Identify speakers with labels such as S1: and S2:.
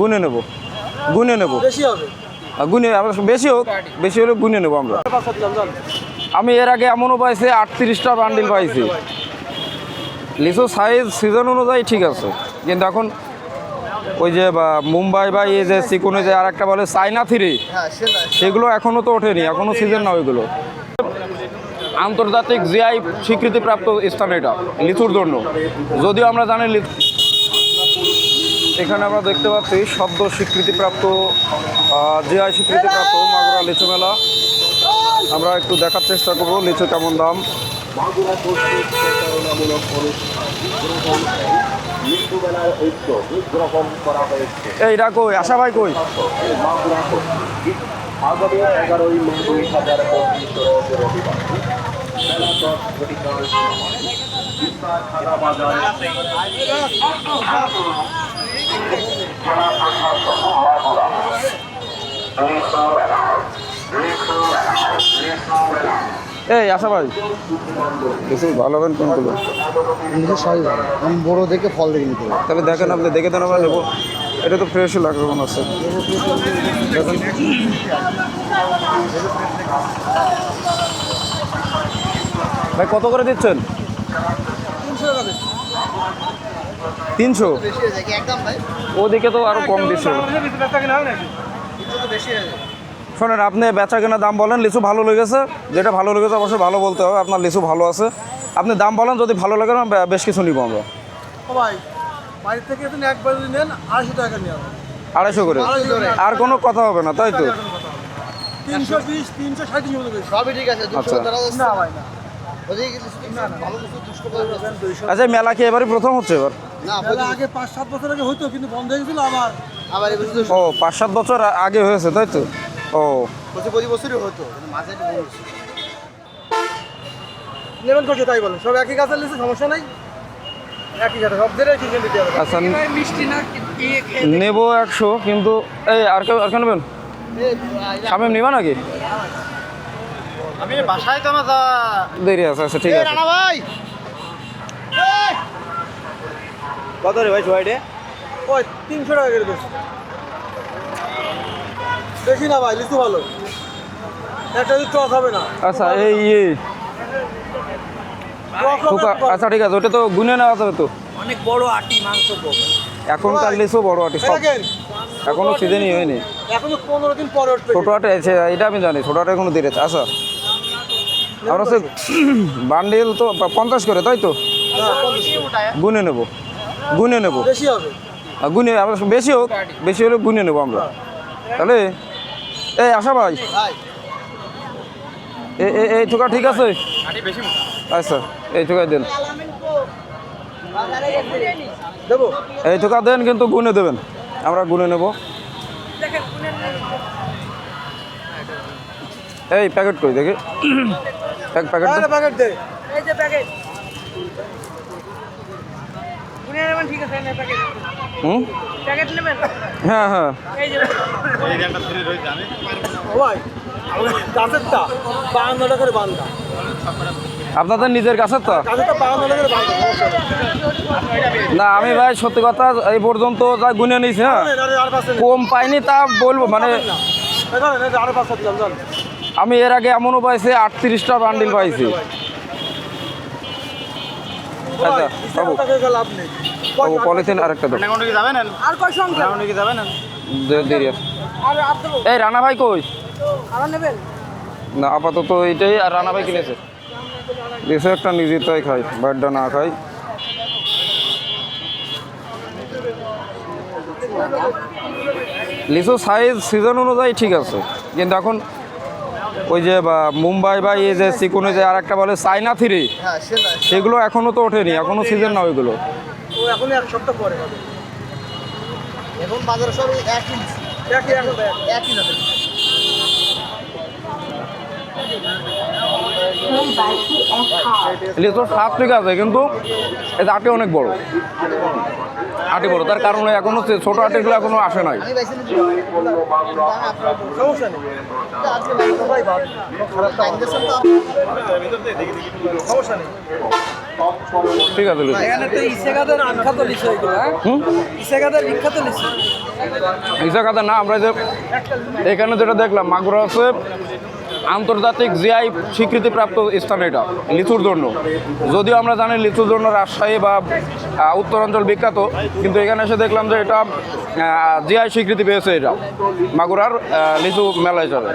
S1: গুনে নেব। গুনে নেব।
S2: বেশি হবে?
S1: গুনে আমরা বেশি হোক বেশি হলে গুনে নেব আমরা। আমি এর আগে এমনও পাইছি আটত্রিশটা বান্ডিল পাইছি। লিচু সাইজ সিজন অনুযায়ী ঠিক আছে। কিন্তু এখন ওই যে বা মুম্বাই বা এই যে চিকুনে যে আর একটা বলে চাইনা থ্রি
S2: হ্যাঁ
S1: সেগুলো এখনও তো ওঠেনি এখনও সিজন না ওইগুলো। আন্তর্জাতিক জিআই স্বীকৃতিপ্রাপ্ত স্থান এটা লিচুর জন্য। যদিও আমরা জানি লিচু এখানে আমরা দেখতে পাচ্ছি শব্দ স্বীকৃতিপ্রাপ্ত যে জিআই স্বীকৃতিপ্রাপ্ত মাগুরা লিচু মেলা। আমরা একটু দেখার চেষ্টা করব লিচু কেমন দাম। কই আশা ভাই কই?
S3: আগামী এগারোই মে দুই হাজার পঁচিশ রবিবার। বেলা দশ ঘটিকার বাজার
S1: এই আশা ভাই। লিচু ভালো হবেন কোনগুলো
S2: নিজের সবই ভালো। আমি বড় দেখে ফল দেখে নিতে হবে
S1: তাহলে দেখেন আপনি দেখে দেন আমরা নেব। এটা তো ফ্রেশ লাগে মনে হচ্ছে। দেখেন। ভাই কত করে দিচ্ছেন? তিনশো
S2: বেশি হয়ে যায় কি? একদম ভাই।
S1: ওদিকে তো আরও কম দিচ্ছে
S2: বেশি
S1: শোনেন আপনি বেচা কেনা দাম বলেন লিচু ভালো লেগেছে। যেটা ভালো লেগেছে অবশ্যই ভালো বলতে হবে আপনার লিচু ভালো আছে। আপনি দাম বলেন যদি ভালো লাগে না বেশ কিছু নিব আমরা।
S2: ভাই বাড়ি থেকে তুমি একবার যদি নেন আড়াইশো টাকা নিয়ে
S1: আড়াইশো করে? আর কোনো কথা হবে না তাই তো?
S2: তিনশো বিশ তিনশো ষাট
S4: সবই ঠিক আছে
S1: আচ্ছা।
S2: না ভাই না।
S1: আচ্ছা মেলা কি এবারই প্রথম হচ্ছে এবার?
S4: না
S2: আগে পাঁচ সাত বছর আগে হতো কিন্তু বন্ধ হয়ে গেছিল আবার।
S4: আবার এবার শুধু
S1: ও পাঁচ সাত বছর আগে হয়েছে তাই তো? ও।
S4: প্রতি বছরই হতো মাঝে।
S2: নেবেন করছে তাই বলেন সব একই গাছের সমস্যা নাই। একই গাছে সব দেড় সিজন দিতে হবে।
S1: আচ্ছা নেব একশো কিন্তু এই আর কেউ আর কেউ নেবেন? শামিম নিবা নাকি?
S4: আমি বাসায় তো আমার
S1: দেরি আছে আচ্ছা ঠিক আছে।
S4: রানা ভাই!
S2: কত রে ভাই ওই তিনশো টাকা করে বেশি বেশি না ভাই লিচু ভালো। একটা হবে না
S1: আচ্ছা এই ইয়ে আচ্ছা ঠিক আছে ওটা তো গুনে নেওয়া যাবে তো।
S4: অনেক বড় আটি মাংস
S1: এখনকার লিচু বড় আটি সব। এখনও সিজনই হয়নি।
S2: এখনও পনেরো দিন পরে উঠবে।
S1: ছোটো আটে আছে এটা আমি জানি ছোটো আটে এখনও দেরি আছে। আচ্ছা। আমরা সে বান্ডিল তো পঞ্চাশ করে তাই তো। গুনে নেব। গুনে নেব। আর গুনে আমরা বেশি হোক বেশি হলে গুনে নেব আমরা। তাহলে এই আশা ভাই। এই ঠোকা ঠিক আছে? আচ্ছা এই ঠোকা দেন। এই ঠোকা দেন কিন্তু গুনে দেবেন। আমরা গুনে নেব। এই প্যাকেট কই দেখি। এক প্যাকেট
S2: প্যাকেট দে
S5: এই যে প্যাকেট ঠিক আছে প্যাকেট
S1: হুম
S5: প্যাকেট নেবেন
S1: হ্যাঁ হ্যাঁ
S5: এই যে
S2: ও ভাই গাছেরটা বাহান্ন টাকা করে বান্ধা
S1: আপনাদের নিজের কাছের তো। না আমি ভাই সত্যি কথা এই পর্যন্ত যা গুনে নিয়েছি হ্যাঁ। কম পাইনি তা বলব মানে আমি এর আগে এমনও পাইছি আটত্রিশটা বান্ডিল পাইছি। আচ্ছা পলিথিন আরেকটা দাও।
S5: আর কয় সংখ্যা?
S1: দে- দেরি আছে।
S5: আর আর দেবো
S1: এই রানা ভাই কই? না আপাতত এইটাই আর রানা ভাই কিনেছে। দেশে একটা নিজেরটাই খাই বাইরটা না খাই। লিচু সাইজ সিজন অনুযায়ী ঠিক আছে কিন্তু এখন ওই যে বা মুম্বাই বা এই যে সিকুনে যে আর একটা বলে সাইনা থ্রি
S4: হ্যাঁ
S1: সেগুলো এখনও তো ওঠেনি এখনও সিজন না ওইগুলো।
S2: ও এখন এক সপ্তাহ পরে হবে।
S4: এখন বাজারে সব একই
S2: একই এখন।
S4: একই
S1: লিচুর স্বাদ ঠিক আছে কিন্তু এটা আটি অনেক বড়। আটি বড় তার কারণে এখনও সে- ছোট আটিগুলো এখনও আসে নাই। ঠিক আছে
S2: এগুলো হ্যাঁ?
S1: না আমরা যে এখানে যেটা দেখলাম মাগুরা আছে আন্তর্জাতিক জিআই স্বীকৃতিপ্রাপ্ত স্থান এটা, লিচুর জন্য। যদিও আমরা জানি লিচুর জন্য রাজশাহী বা উত্তরাঞ্চল বিখ্যাত, কিন্তু এখানে এসে দেখলাম যে এটা জিআই স্বীকৃতি পেয়েছে এটা, মাগুরার লিচু মেলা হিসাবে